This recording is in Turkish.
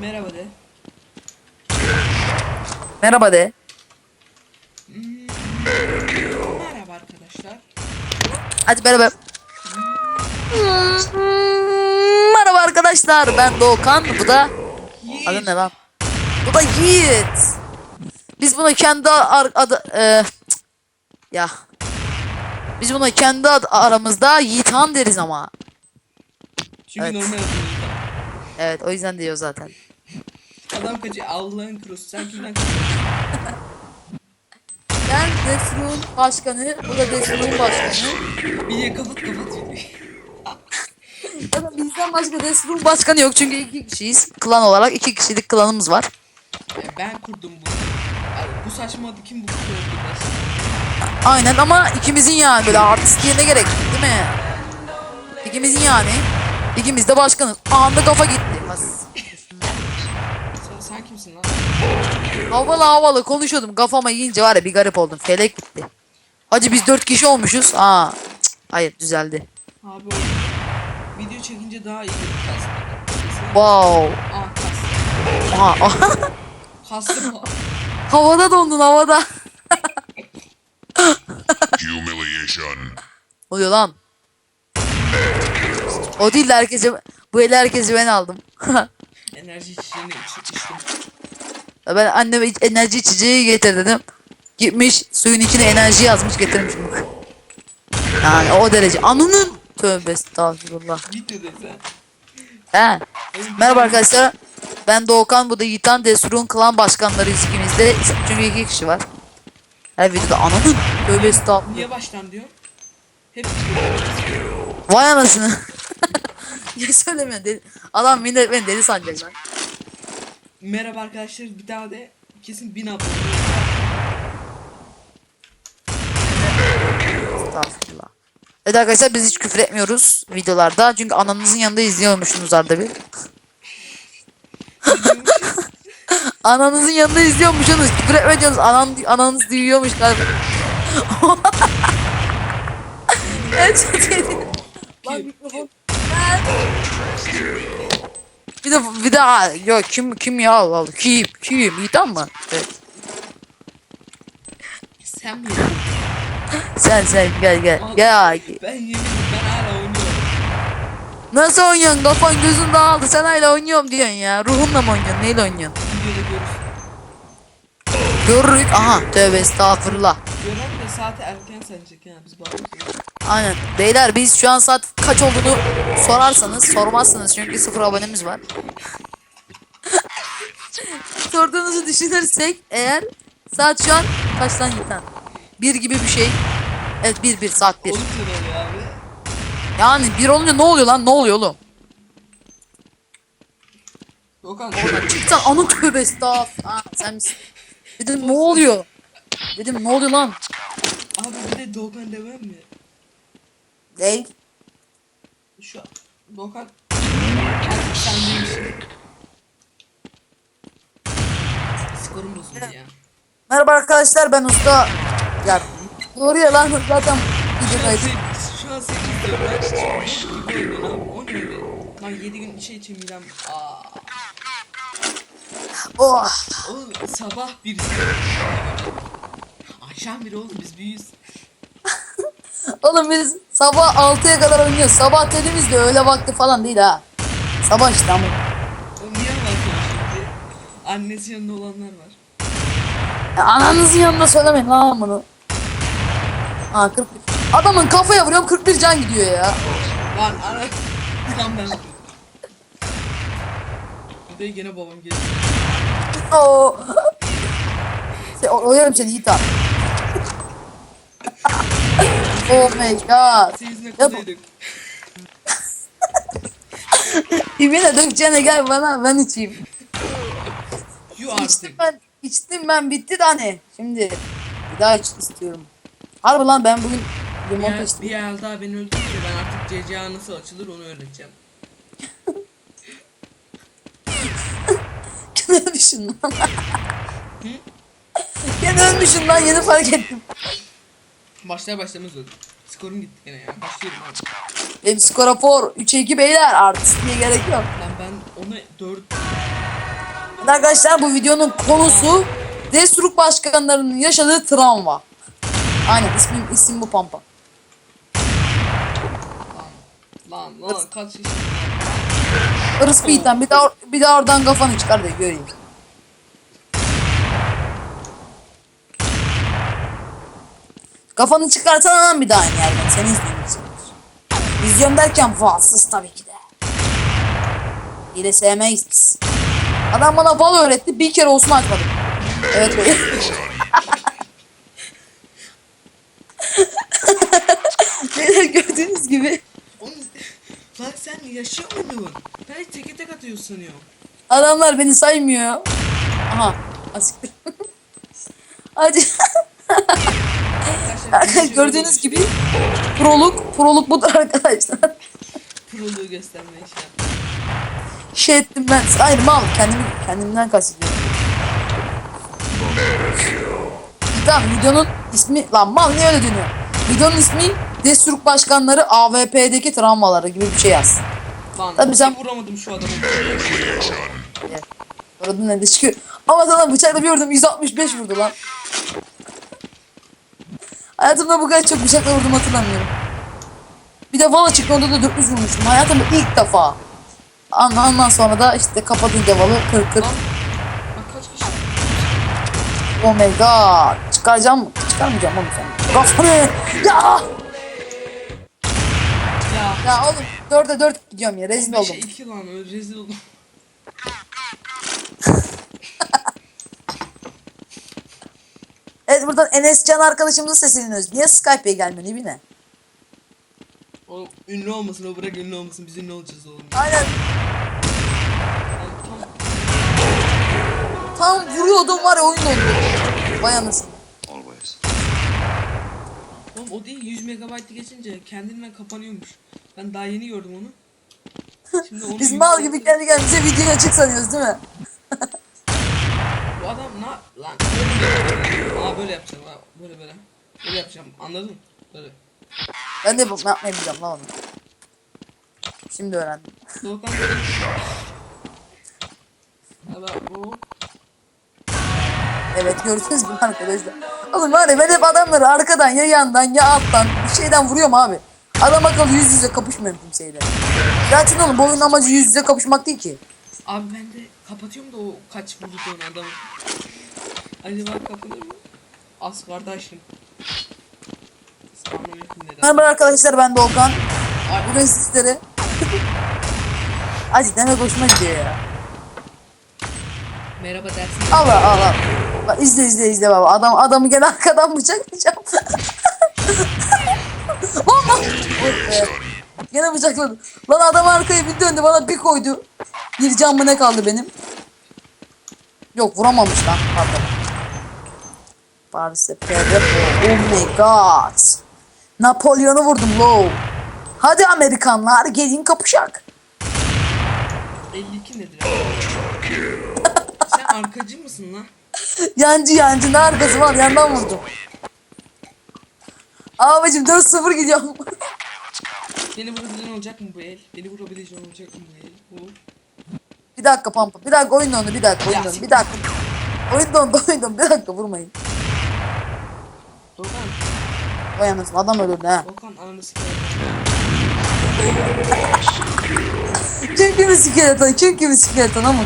Merhaba de. Merhaba de. Merhaba arkadaşlar. Hadi beraber. Merhaba arkadaşlar ben Doğukan bu da Yiğit. adı ne lan? Bu da Yiğit. Biz buna kendi ar- adı e, ya biz buna kendi ad- aramızda Yiğithan deriz ama. Çünkü Evet. normal Evet o yüzden diyor zaten. Adam kaçı Allah'ın kurusu. Sen kimden kaçıyorsun? Ben Desrun başkanı, bu da Desrun başkanı. Bir de kapat kapat. Zaten bizden başka Desrun başkanı yok çünkü iki kişiyiz. Klan olarak iki kişilik klanımız var. Ya Ben kurdum bunu. Abi bu saçma adı kim bu biraz? Aynen ama ikimizin yani böyle artist yerine gerek değil mi? İkimizin yani. İkimiz de başkanız. Anda kafa gitti. Kimsin lan? Havalı havalı konuşuyordum. Kafama yiyince var ya bir garip oldum. Felek gitti. Hacı biz dört kişi olmuşuz. Aa, cık, hayır düzeldi. Abi o video çekince daha iyi. Wow. Aa kas. Aha, aha. Kastım o. havada dondun havada. Humiliation. Oluyor lan. O değil de herkese bu eli herkesi ben aldım. Enerji içeceğini iç, içtim. Ben anneme iç- enerji içeceği getir dedim. Gitmiş suyun içine enerji yazmış getirmiş. Yani o derece. Anının tövbe estağfurullah. He. Merhaba arkadaşlar. Ben Doğukan bu da Yiğitan Desur'un klan başkanlarıyız ikimiz de. Çünkü iki kişi var. Her videoda ananın tövbe estağfurullah. Niye baştan diyor? Hep Vay anasını. Niye söylemiyorsun? Adam millet beni deli sanacak lan. Merhaba arkadaşlar bir daha de kesin bin abone. Estağfurullah. Evet arkadaşlar biz hiç küfür etmiyoruz videolarda. Çünkü ananızın yanında izliyormuşsunuz arada bir. Ananızın yanında izliyormuşsunuz. Küfür etmediyorsunuz. Anan, ananız duyuyormuş galiba. iyi. Lan mikrofon. Bir de bir de aa, yok kim kim ya Allah Allah kim kim tamam mı? Evet. Sen mi? Sen sen gel gel gel. Ben yemin ben hala oynuyorum. Nasıl oynuyorsun? Kafan gözün dağıldı. Sen hala oynuyorum diyorsun ya. Ruhunla mı oynuyorsun? Neyle oynuyorsun? Videoda görürsün. Görürük. Aha tövbe estağfurullah. Gören saati erken sanacak ya biz bağırıyoruz. Aynen. Beyler biz şu an saat kaç olduğunu sorarsanız sormazsınız çünkü sıfır abonemiz var. Sorduğunuzu düşünürsek eğer saat şu an kaçtan yıkan? Bir gibi bir şey. Evet bir bir saat bir. Abi? Yani bir olunca ne oluyor lan? Ne oluyor oğlum? Dokan. Çıksan anı tövbe estağfurullah. Sen misin? Dedim ne oluyor? Dedim ne oluyor lan? Abi bir de Doğukan demem mi? Değil. Şu an Doğukan. Artık sen değilsin. Skorum bozuldu ya. Merhaba arkadaşlar ben usta. Ya doğru ya lan zaten videodaydı. 8, şu an 8 diyorum ben. Gibi oynayın abi. O ne öyle? Lan 7 gün içe içe midem. Aa. Oh. Oğlum sabah bir Akşam bir oğlum biz büyüyüz. Oğlum biz sabah 6'ya kadar oynuyoruz. Sabah dediğimiz de öğle vakti falan değil ha. Sabah işte ama. Oğlum niye anlatıyorsun şimdi? Annesi yanında olanlar var. Ya ananızın yanında söylemeyin lan bunu. Ha 40. Adamın kafaya vuruyorum 41 can gidiyor ya. Lan ana. Tam ben. Bir de gene babam geldi. Oo. Şey, oyarım seni Yiğit abi. Oh my god. Ya bu-? Dibine dökeceğine gel bana ben içeyim. Yu İçtim ben, içtim ben bitti de hani. Şimdi bir daha iç istiyorum. Harbi lan ben bugün Bir limonata yer, içtim. bir yer daha beni öldürünce ben artık CCA nasıl açılır onu öğreteceğim. Gene ölmüşsün lan. Gene ölmüşsün lan yeni fark ettim. Başlar başlamaz öldüm. Skorum gitti gene ya. Başlıyorum. Benim skor rapor 3'e 2 beyler artist diye gerek yok. Lan ben ona 4 Arkadaşlar bu videonun konusu Destruk başkanlarının yaşadığı travma. Aynen ismim isim bu pampa. Lan lan kaç yaşındasın? Irıs bir daha bir daha oradan kafanı çıkar da göreyim. Kafanı çıkarsan lan bir daha aynı yerden seni izleyeceksin. İzliyorum derken falsız tabii ki de. Hile sevmeyiz. Adam bana fal öğretti bir kere olsun açmadım. Evet bey. Beyler gördüğünüz gibi Oğlum lan sen yaşıyor muydun? Ben teke tek atıyor sanıyorum. Adamlar beni saymıyor. Aha. Asiktir. Hadi. Gördüğünüz gibi proluk, proluk budur arkadaşlar. Proluğu göstermeye şey yaptım. Şey ettim ben. Hayır mal. Kendimi, kendimden kastediyorum. Tamam videonun ismi lan mal niye öyle dönüyor? Videonun ismi Destruk Başkanları AVP'deki travmaları gibi bir şey yaz. Lan Tabii sen- vuramadım şu adamı. Orada ne de çıkıyor. Ama sana bıçakla bir vurdum 165 vurdu lan. Hayatımda bu kadar çok bıçakla vurdum hatırlamıyorum. Bir de Vala çıktı onda da 400 vurmuştum. Hayatımda ilk defa. Ondan ondan sonra da işte kapatınca Val'ı kır kır. Lan. Bak kaç kişi. Oh my god. Çıkaracağım mı? Çıkarmayacağım oğlum sen. Kafanı. Ya. Ya. Ya oğlum 4'e 4 gidiyorum ya. Rezil oldum. 5'e 2 lan öyle rezil oldum. Evet buradan Enes Can arkadaşımıza sesleniyoruz. Niye Skype'e gelmiyor ne bileyim. Oğlum ünlü olmasın o bırak ünlü olmasın biz ünlü olacağız oğlum. Aynen. Tam vuruyordum var ya oyun dondu. Vay anasını. Oğlum o değil 100 megabaytı geçince kendinden kapanıyormuş. Ben daha yeni gördüm onu. Şimdi onu Biz mal gibi kendi kendimize video açık sanıyoruz değil mi? Bu adam na lan böyle yapacağım ha böyle böyle. Böyle yapacağım anladın mı? Böyle. Ben de bu- yapmayı bileceğim lan onu. Şimdi öğrendim. Doğukan böyle. Evet bu. Evet gördünüz mü arkadaşlar? Oğlum var ya ben hep adamları arkadan ya yandan ya alttan bir şeyden vuruyorum abi. Adam akıllı yüz yüze kapışmıyorum kimseyle. Zaten oğlum bu oyunun amacı yüz yüze kapışmak değil ki. Abi ben de kapatıyorum da o kaç vurduk onu adamı. Acaba kapanır mı? As kardeşim. Merhaba arkadaşlar ben Doğukan. Ay, Bugün sizlere... Acı demek hoşuma gidiyor ya. merhaba dersin. Allah Allah. Bak izle izle izle baba. Adam adamı gene arkadan bıçaklayacağım. Lan lan. Gene bıçakladı. Lan adam arkaya bir döndü bana bir koydu. Bir can mı ne kaldı benim? Yok vuramamış lan. Pardon. Paris'te PRP. Oh my god. Napolyon'u vurdum low. Hadi Amerikanlar gelin kapışak. 52 nedir? Sen arkacı mısın lan? Yancı yancı ne arkası var yandan vurdum. Abicim 4-0 gidiyorum. Beni vurabilen olacak mı bu el? Beni vurabilen olacak mı bu el? Bu. bir dakika pampa. Bir dakika oyun dondu. Bir dakika oyun dondu. Bir dakika. Oyun dondu oyun dondu. Bir dakika vurmayın. Dokan. Vay anasını adam öldürdü ha. Dokan ananı sikerim. Çünkü mi sikerim? Çünkü mi sikerim? Tamam?